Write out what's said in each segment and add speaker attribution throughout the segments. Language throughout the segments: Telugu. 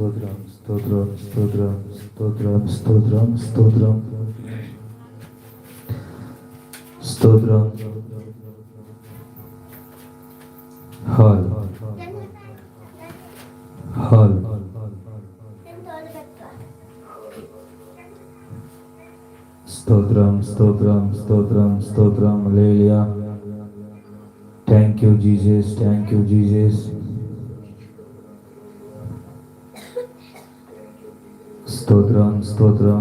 Speaker 1: స్తోత్రం స్తోత్రం స్తోత్రం స్తోత్రం స్తోత్రం స్తోత్రం స్తోత్రం హాల్ హాల్ స్తోత్రం స్తోత్రం స్తోత్రం స్తోత్రం లేలియా thank you Jesus thank you Jesus స్తోత్రం స్తోత్రం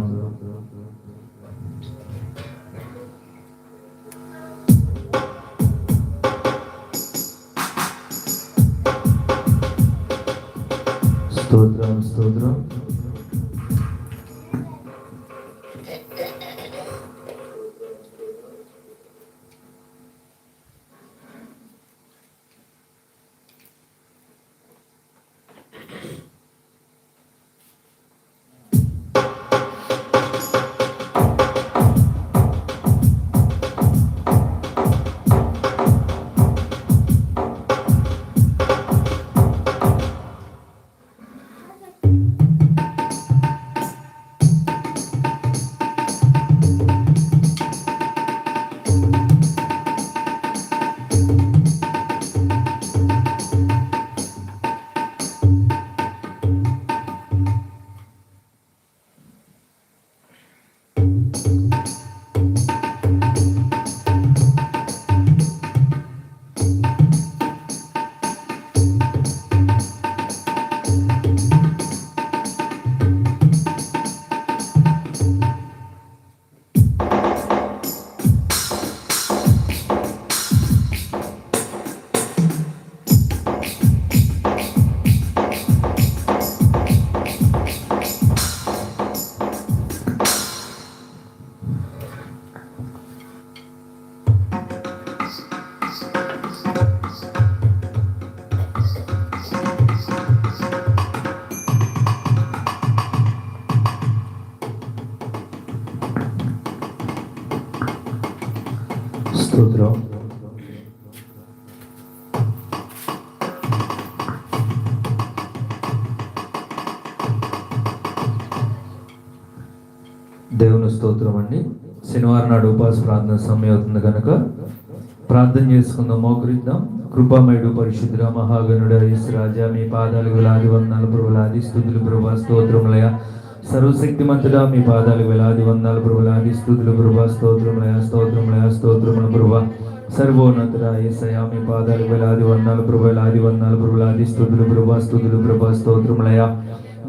Speaker 1: శనివారం ప్రార్థన సమయం అవుతుంది కనుక ప్రార్థన చేసుకుందాం మోకరిద్దాం కృపామయుడు పరిశుద్ధుడ మహాగణుడ యేసు రాజా మీ పాదాలు వేలాది వందనాలు ప్రభులాది స్థుతులు ప్రభా స్తోత్రములయ. సర్వశక్తిమంతుడా మీ పాదాలు వేలాది వందనాలు ప్రభులాది స్థుతులు ప్రభా స్తోత్రములయ స్తోత్రములయ స్తోత్రముల ప్రభా. సర్వోన్నతుడ ఏసయా మీ పాదాలు వేలాది వందనాలు ప్రభులాది వందనాలు ప్రభులాది స్థుతులు ప్రభా స్థుతులు ప్రభా స్తోత్రములయ.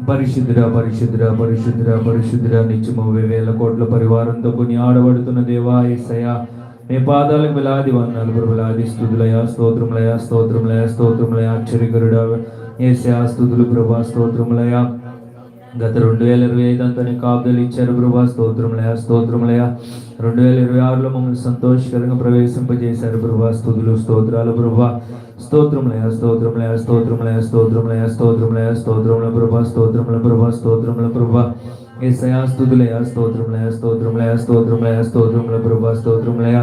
Speaker 1: పరిశుద్ధురా పరిశుద్ధురా పరిశుద్ధురా పరిశుద్ధురా నిత్యము వేల కోట్ల పరివారంతో కొని ఆడబడుతున్న దేవా ఏసయ మీ పాదాలకు విలాది వందనాలు ప్రభులాది స్థుతులయ స్తోత్రములయ స్తోత్రములయ స్తోత్రములయ ఆశ్చర్యకరుడా ఏసయా స్థుతులు ప్రభా స్తోత్రములయ గత రెండు వేల ఇరవై ఐదు అంతా నీ కాపుదలు ఇచ్చారు ప్రభా స్తోత్రములయ స్తోత్రములయ రెండు వేల ఇరవై ఆరులో మమ్మల్ని సంతోషకరంగా ప్రవేశింపజేశారు ప్రభా స్థుతులు స్తోత్రాలు ప్రభా. స్తోత్రములయ స్తోత్రములయ స్తోత్రములయ స్తోత్రములయ స్తోత్రములయ స్తోత్రముల ప్రభా స్తోత్రముల ప్రభా స్తోత్రముల ప్రభా ఏసయా స్తుతులయ స్తోత్రములయ స్తోత్రములయ స్తోత్రములయ స్తోత్రముల ప్రభా స్తోత్రములయ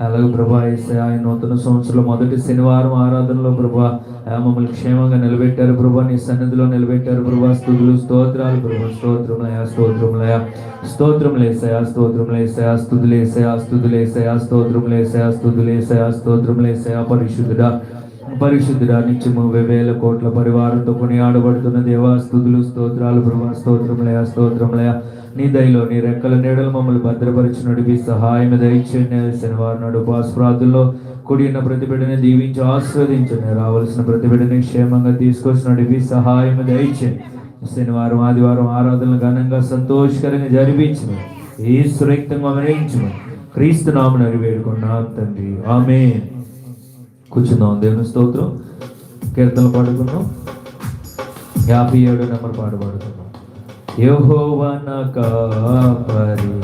Speaker 1: అలాగే ప్రభా ఏసయా నూతన సంవత్సరం మొదటి శనివారం ఆరాధనలో ప్రభా ఆ, మమ్మల్ని క్షేమంగా నిలబెట్టారు ప్రభా నీ సన్నిధిలో నిలబెట్టారు ప్రభా స్తుతులు స్తోత్రాలు ప్రభా స్తోత్రములయ స్తోత్రములయ స్తోత్రములేసయా స్తోత్రములేసయా స్తుతులేసయా స్తుతులేసయా స్తోత్రములేసయా స్తుతులేసయా స్తోత్రములేసయా పరిశుద్ధుడా పరిశుద్ధుడా నిత్యము వేల కోట్ల పరివారంతో కొనియాడబడుతున్న దేవా స్తుతులు స్తోత్రాలు ప్రభా స్తోత్రములయ స్తోత్రములయ నీ దయలో నీ రెక్కల నీడలు మమ్మల్ని భద్రపరిచి నడిపి సహాయం దయచేయండి. శనివారం నాడు ఉపవాస కూడిన ప్రతిబిడని దీవించి ఆస్వాదించండి. రావాల్సిన ప్రతిబిడని క్షేమంగా తీసుకొచ్చి నడిపి సహాయం దయచేయండి. శనివారం ఆదివారం ఆరాధనలు ఘనంగా సంతోషకరంగా జరిపించము ఏ సురక్తంగా మరణించమని క్రీస్తు నామని వేడుకున్నాం తండ్రి. ఆమె కూర్చుందాం. దేవుని స్తోత్రం. కీర్తనలు పాడుకుందాం. యాభై ఏడు నెంబర్ పాట పాడుకుందాం. యహోవన కాపరి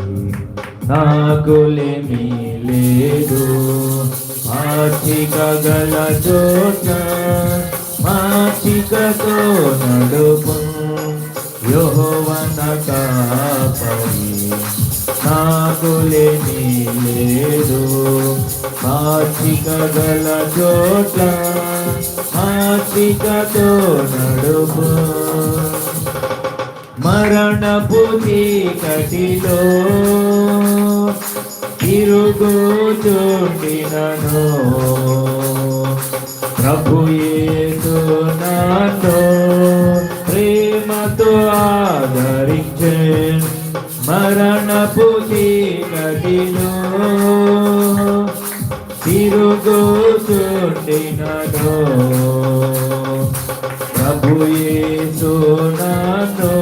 Speaker 1: నాకులేమీ లేదు. ఆచిక గల చోట మాచికతో నడుపు మాచిక గల చోట మాచికతో నడుపు మరణపు చీకటిలో తిరుగుచుండినను ప్రభు యేసు నన్ను ప్రేమతో ఆదరించే మరణపు తిరుగుచుండినను ప్రభు నన్ను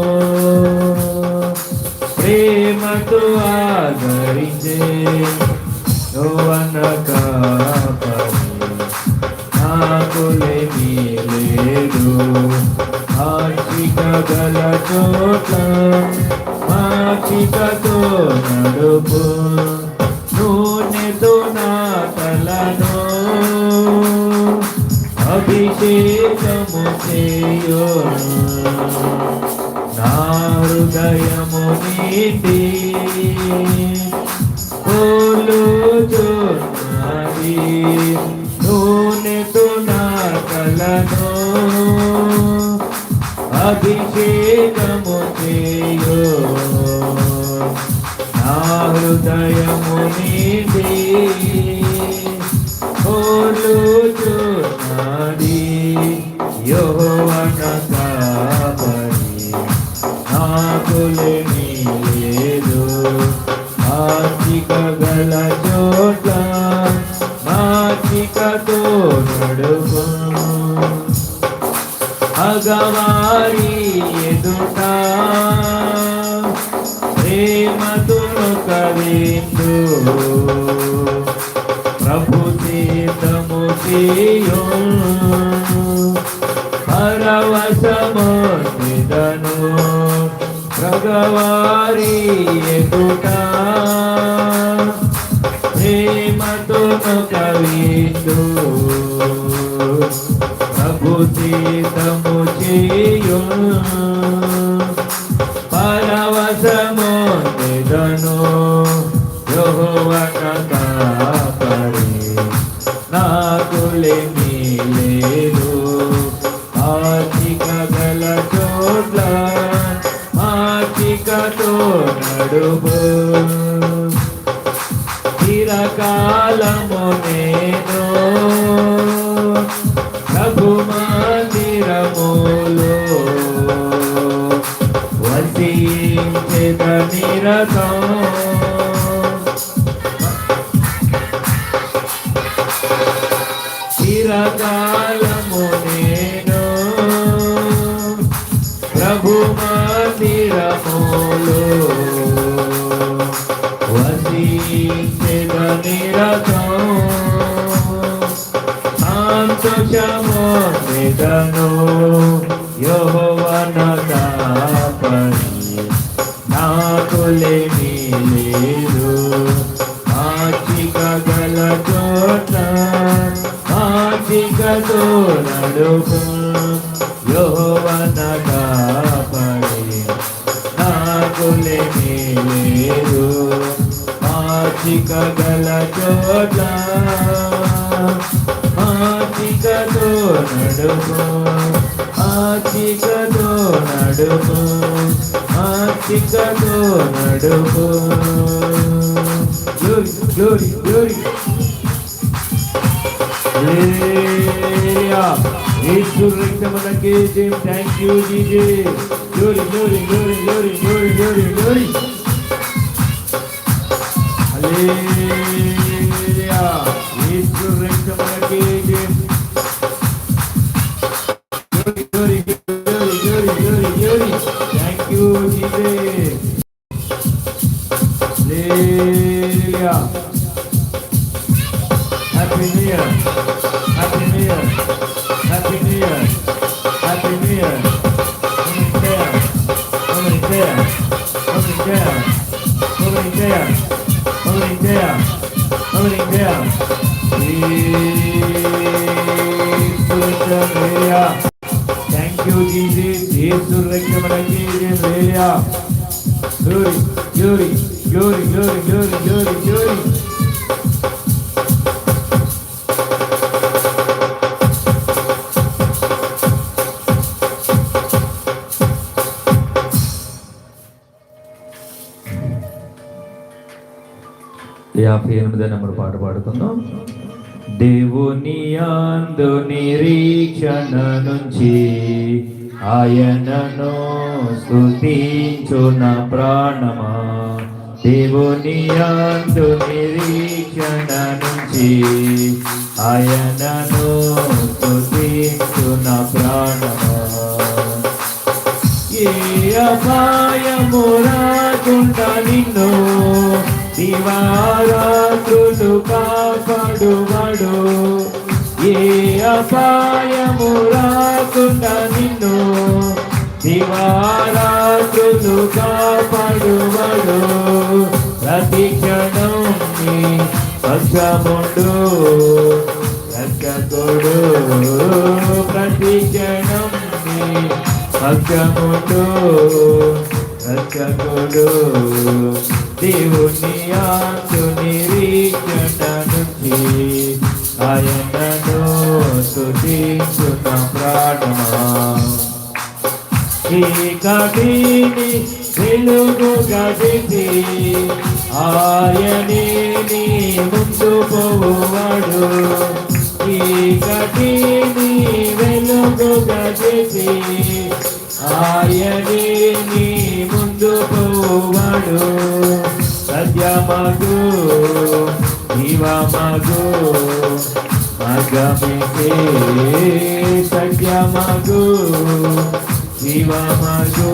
Speaker 1: ప్రేమతో ఆదరించే నోవన కాపరి నాకులేమీ లేదు ఆశిక గల చోట మాచికతో నడుపు. అభిషేకము చేయో నా హృదయము నీటి పోలుచున్నది నూనెతో నా కలను అభిషేక నాకులేమీ లేదు. ఆచిక చోట మాచికతో నడుపు. అగవారి ఎదుట ప్రేమతో కవిందు ప్రభు తీర్థము చేయో. పరవశమోదను భగవారి ఎదుట ప్రేమతో కవిందు ప్రభుతీతము చేయు పరవశము నిదను యెహోవన నాకు నాకులేమీ లేదు. ఆచిక నడుపు చిరకాలము నేను. ప్రభు మందిరములో వసించేద నిరతం. సంతోషము నిదను యెహోవన కాపరి నాకులేమీ లేదు. ఆచిక గల చోట ఆచికతో నడుపు యోవన కాపరి నాకులేమీ లేదు. ఆచిక గల చోట ఆచికతో ఆచికతో నడుపు ఆచికతో నడుపు గ్లోరీ గ్లోరీ గ్లోరీ యేసు రక్తమునకే జయం thank you Jesus glory glory glory glory glory glory glory hallelujah యేసు రక్తమునకే జయం యాభై ఎనిమిదో నెంబర్ పాట పాడుకుందాం. దేవుని అందు నిరీక్షణ నుంచి ఆయనను స్తుతించున ప్రాణమా. దేవుని అందు నిరీక్షణ నుంచి ఆయనను స్తుతించున ప్రాణమా. ఏ అపాయము రాకుండా నిన్ను దివారాత్రులు కాపాడువాడు. ఏ అపాయము రాకుండా నిన్ను దివారాత్రులు కాపాడువాడు. ప్రతి క్షణం నీ రక్షకుడు ప్రతి క్షణం నీ రచకుడు దేవుని ఆకు నిరీక్షణ నుంచి ఆయనను స్తుతించున్న ప్రాణమా చీకటిని వెలుగుగా దిగి ఆయనే నీ ముందు పోవాడు చీకటిని వెలుగుగా దిగి ఆయనే నీ ముందు పోవాడు సత్యమగు జీవమగు మగమితే సత్యమగు జీవమగు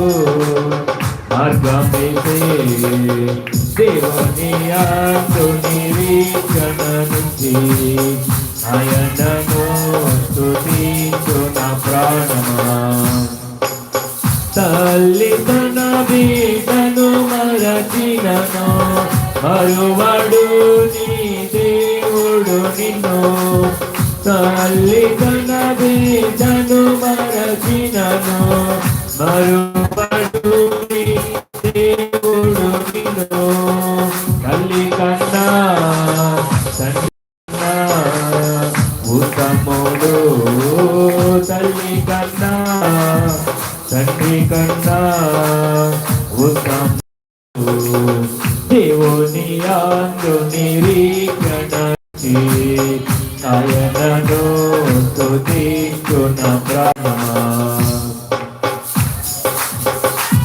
Speaker 1: మార్గమైతే దేవుని ఆకు నిరీక్షణ నుంచి ఆయనను స్తుతించున ప్రాణమా. తల్లి తన మరచినను. మరువడు నీ దేవుడు నిన్ను. తల్లి తన బీటను మరచినను. మరు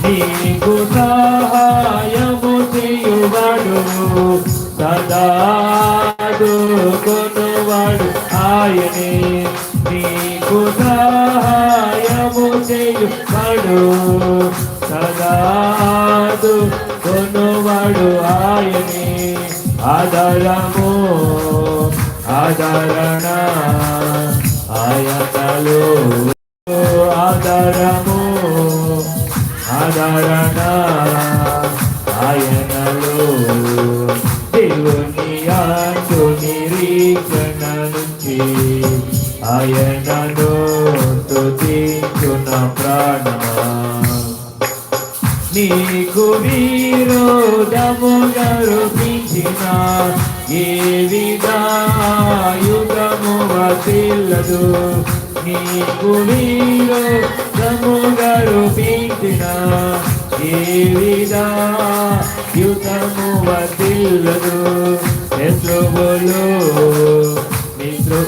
Speaker 1: నీకు సహాయము చేయువాడు. సదాదు కొనువాడు ఆయనే. నీకు సహాయము చేయువాడు. సదాదు కొనువాడు ఆయనే. ఆధారము ఆదరణ ఆయతలో నీకు గరుపించిన రూపించిన ఏ విధాయుగము వసిల్లదు నీకు విరోధముగా గరుపించిన ఏ విధాయుగము వసిల్లదు శత్రువులు మిత్రు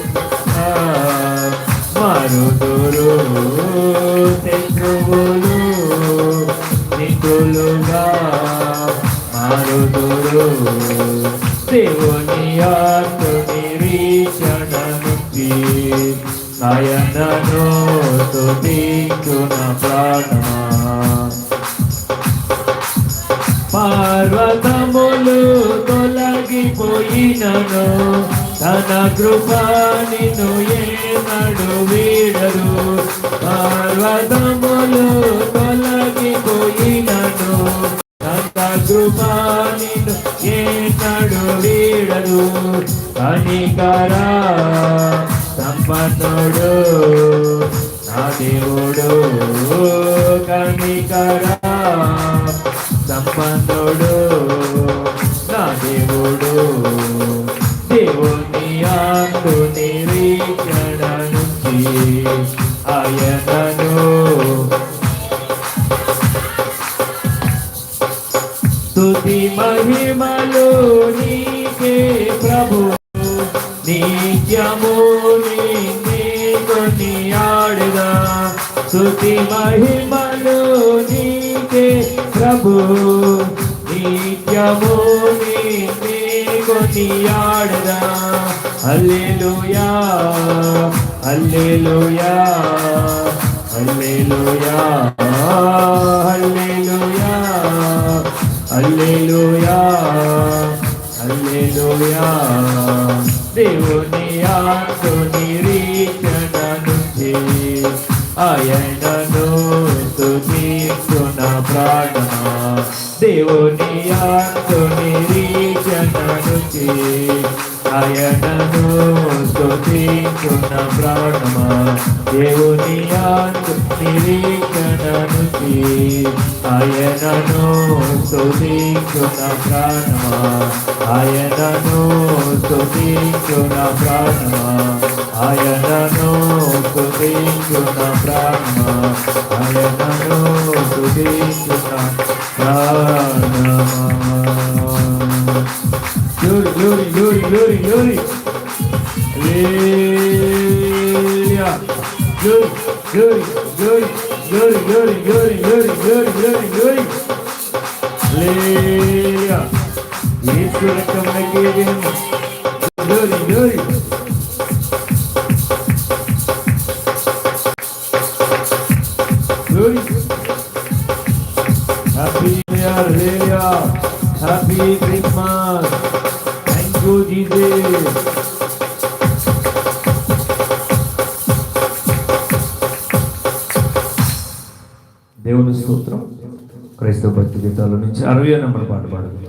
Speaker 1: మరుదురు శత్రువులు నితులుగా మారుదురు. దేవుని ఆత్మని నిరీక్షణ నయనను ఆయనను ప్రాణ. పార్వతములు తొలగిపోయినను తన కృప నిన్ను నడు వీడరు. పార్వతములు పోయినను అంత కృపానిను ఏనాడు వీడను అనికరా సంపన్నుడు నా దేవుడు. కనికరా. హల్లెలూయా హల్లెలూయా హల్లెలూయా హల్లెలూయా హల్లెలూయా. దేవుని ఆతుని రీచననుంచి ఆయనను స్తుతిస్తున్న ప్రాణ. దేవుని ఆతుని రీచననుంచి ఆయనను స్తుతించున్న ప్రాణమ దేవుని నిరీక్షణనుకి ఆయనను స్తుతించున్న ప్రాణమ ఆయనను స్తుతించున్న ప్రాణమ ఆయనను స్తుతించున్న ప్రాణమ ఆయనను స్తుతించున్న ప్రాణమ glory, glory, glory, glory, glory. Hallelujah. Glory, glory, glory, glory, glory, glory, glory, glory, glory, glory. Hallelujah. Yesu rakamnagedin. Glory, glory. నుంచి అరవై నెంబర్ పాట పాడుకుందాం.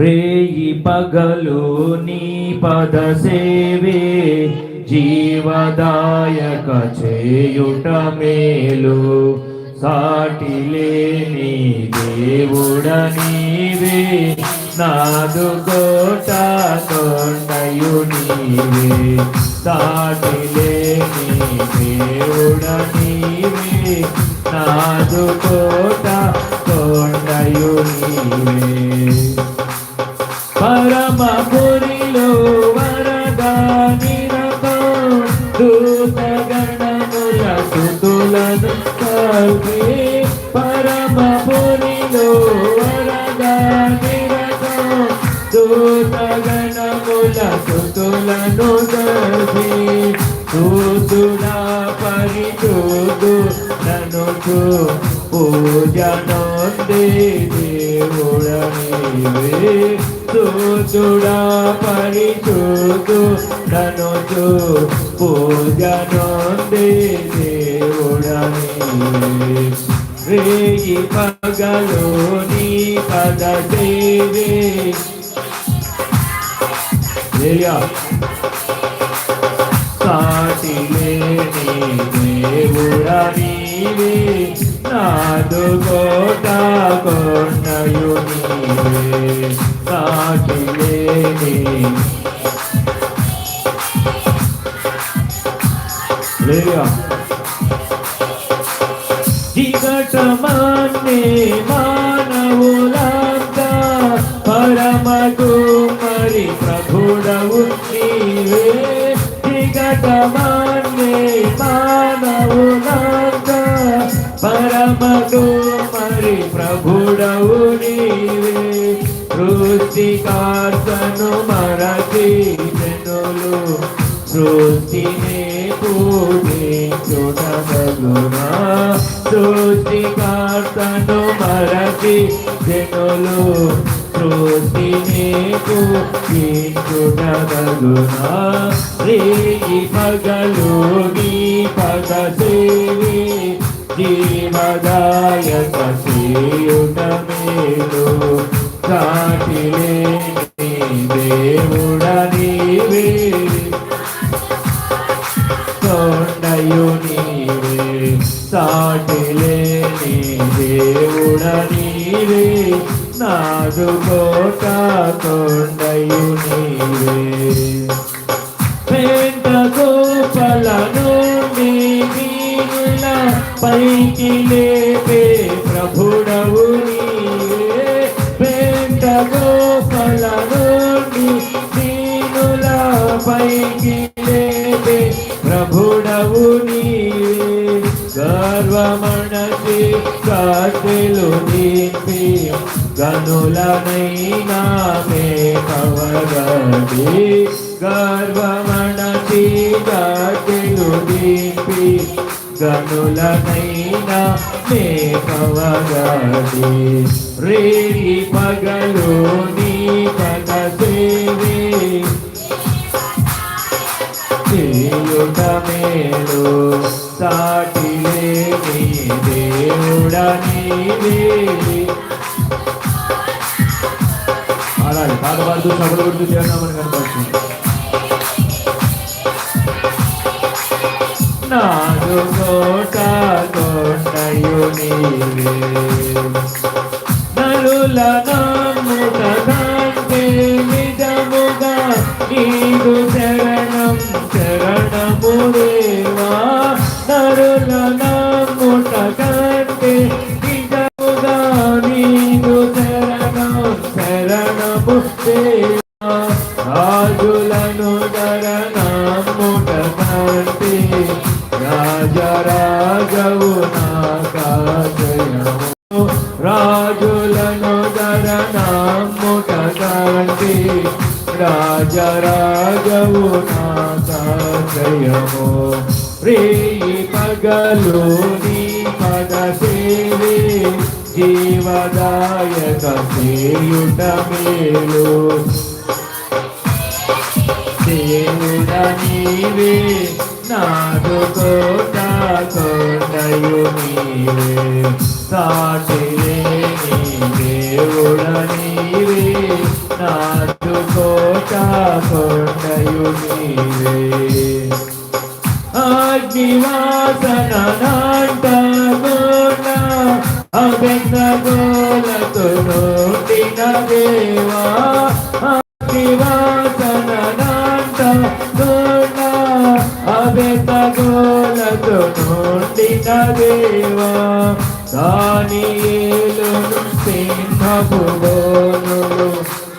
Speaker 1: రేయి పగలు నీ పద సేవే జీవదాయక చేయుట మేలు. సాటి లేని దేవుడ నీవే. నాదు కోట కొండయు నీవే. సాటి లేని దేవుడ నీవే. నాదు కోట కొండయు నీవే. పరమపురిలో నన్ను పూజనొందే దేవుడనివే చూచుడా పరిచూదు నన్ను పూజనొందే దేవుడనివే రేయి పగలు నీ పద దేవే సాటి లేని దేవుడా Yeah. ప్రభుడవు నీవే సృష్టికార్తను మరచి జనులు సృష్టినే పూజించుటగలునా సృష్టికార్తను మరచి జనులు సృష్టినే పూజించుటగలునా రేగి పగలు గీ పగ సేవి. జీవదాయక శ్రీయుట మేలు దాటిలేని దేవుడని తోటయు నీవే సాటిలేని దేవుడనివే నాదు కోట తోటయు నీవే పైకి లేపే ప్రభుడవు నీవే. పెంట గోపల నుండి నీనుల పైకి లేపే ప్రభుడవు నీవే. గర్వమణసి కాటెలు దీపి గనులనైనా మే కవగడి గర్వ గనులనైనా మే కవగడి పగలు నీ పద సేవే చేయుట మేలు సాటిలేని దేవుడ నీవే. అలాగే పాట పాడుతూ సభలు గుర్తు చేద్దామని కనపడుతుంది నాదు కోట కొండయు నీవే. నలుల నాముట కాంతే నిజముగా నీదు జయము. నాకాశయము ప్రేయి పగలు నీ పద సేవే జీవదాయక సేయుట మేలు. దేవుడ నీవే నాడు కోట కొండయు నీవే. సాటిలే దేవుడ నీవే నాడు కోట అగ్నివాసన నాంట గోడ అగంగ గోలతో నోటిన దేవా అగ్నివాసన నాంట గోడ అగంగ గోలతో నోటిన దేవా దానియేలును సింహపు గోనులు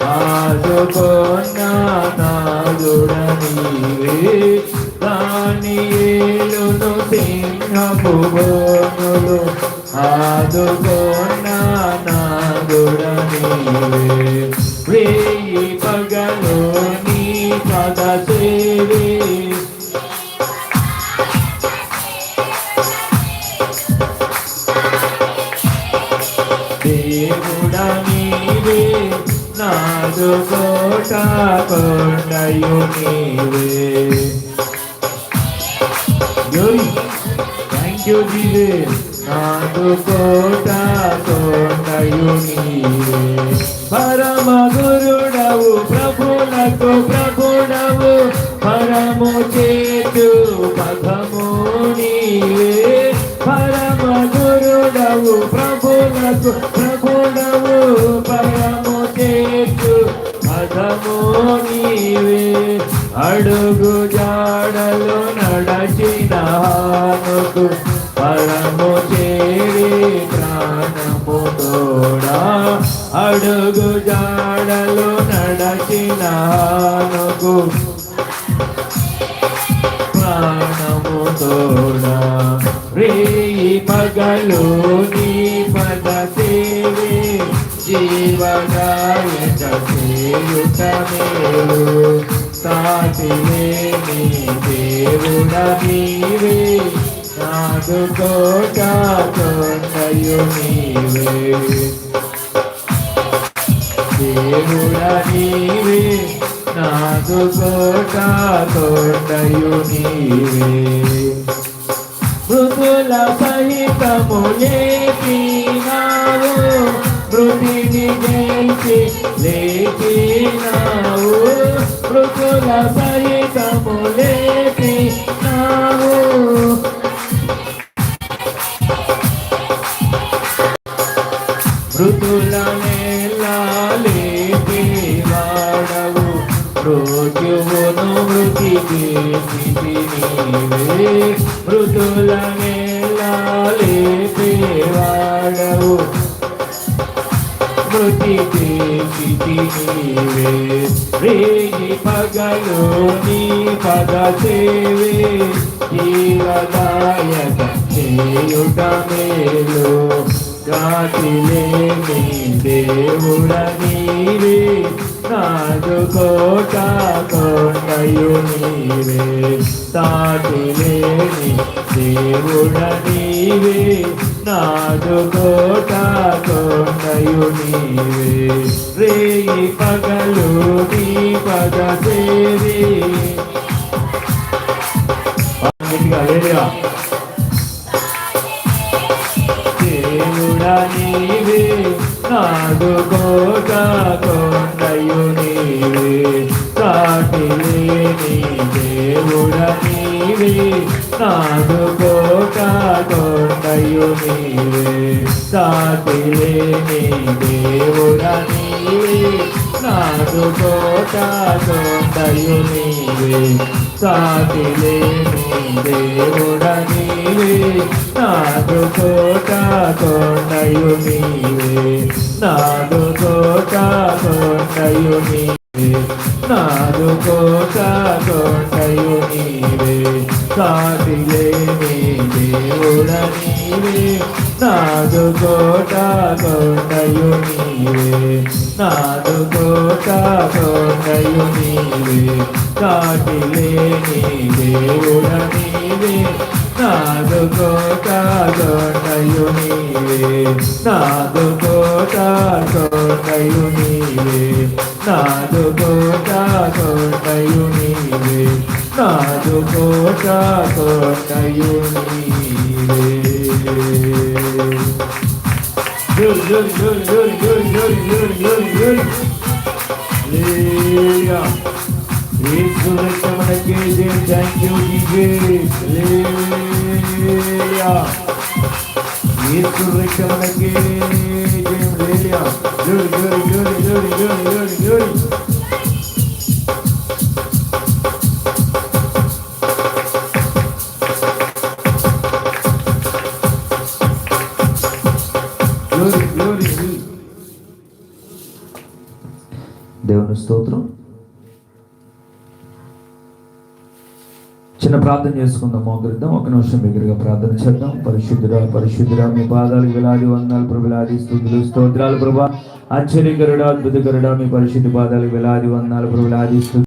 Speaker 1: ఆదుకొన్న నాదుడ నీవే. దానియేలును సింహపు గోనులు ఆదుకొన్న నాదుడ నాదు కోట కొండయు నీవే Glory. Thank you, Jesus. నాదు కొండయు నీవే పరమ గురుడవు ప్రభులకు ప్రభుడవు పరము చేతు పదము నీవే పరమ గురుడవు ప్రభులకు ప్రభుడవు పరము చేతు పదము నీవే అడుగు జాడలు నడచిన పరము చేరి ప్రాణము తోడా. అడుగు జాడలు నడచిన ప్రాణము తోడా. రే పగలు నీ పద సేవే జీవదాయక చేయుట మేలు సాటిలేని దేవుడ నీవే నాదు కోట కొండయు నీవే. దేవుడ నీవే నాదు కోట నీవే మృదుల లేచి లేచినావు. ఋతుల ఫలితము లేచినావు ఋతుల నేలా లేచి వాడవు మృత్యువును మృతి చేసి నీవే. మృతుల నేలా లేచి వాడవు మృతికి నీవే రేగి పగలు నీ పద సేవే జీవదాయక చేయుట మేలు గాతిలేని దేవుడ నీవే నాదు కోట కొండయు నీవే సాటిలేని దేవుడ నీవే నాదు కోట కొండయు నీవే రేయి పగలు నీ పగ సేవే కొండ నీవే నాడు కోట కొండయు నీవే సాటివే నీ దేవుడ నీవే నాడు కోట కొండయు నీవే సాటివే దేవుడ నీవే నా సాధుతో చాచుండయు నీవే సాటి లేని దేవుడ నీవే. నాదుతో చాచుండయు నీవే. నాదుతో చాచుండయు నీవే. నాదుతో చాచుండయు నీవే. దేవుడ నీవే నాదు కోట కోటయు నీవే నాదు కోట కోటయు నీవే సాటి లేని దేవుడ నీవే. నాదు నీవే నాదు నీవే నాదు నీవే నాదు నీవే Glory, glory, glory, glory, glory, glory, glory, glory, glory. Hallelujah. Thank you कीजिए ये सुरक्षण के गेम ले लिया जोड़ी जोड़ी जोड़ी जोड़ी जोड़ी जोड़ी जोड़ी దేవుని స్తోత్రం ప్రార్థన చేసుకుందాం మోకరిద్దాం. ఒక నిమిషం దగ్గరగా ప్రార్థన చేద్దాం. పరిశుద్ధురా పరిశుద్ధురా మీ పాదాలకు వేలాది వందనాలు ప్రభులాది స్థుతులు స్తోత్రాలు ప్రభా. ఆశ్చర్యకరుడా అద్భుతకరుడా మీ పరిశుద్ధ పాదాలకు వేలాది వందనాలు ప్రభులాది స్థుతులు.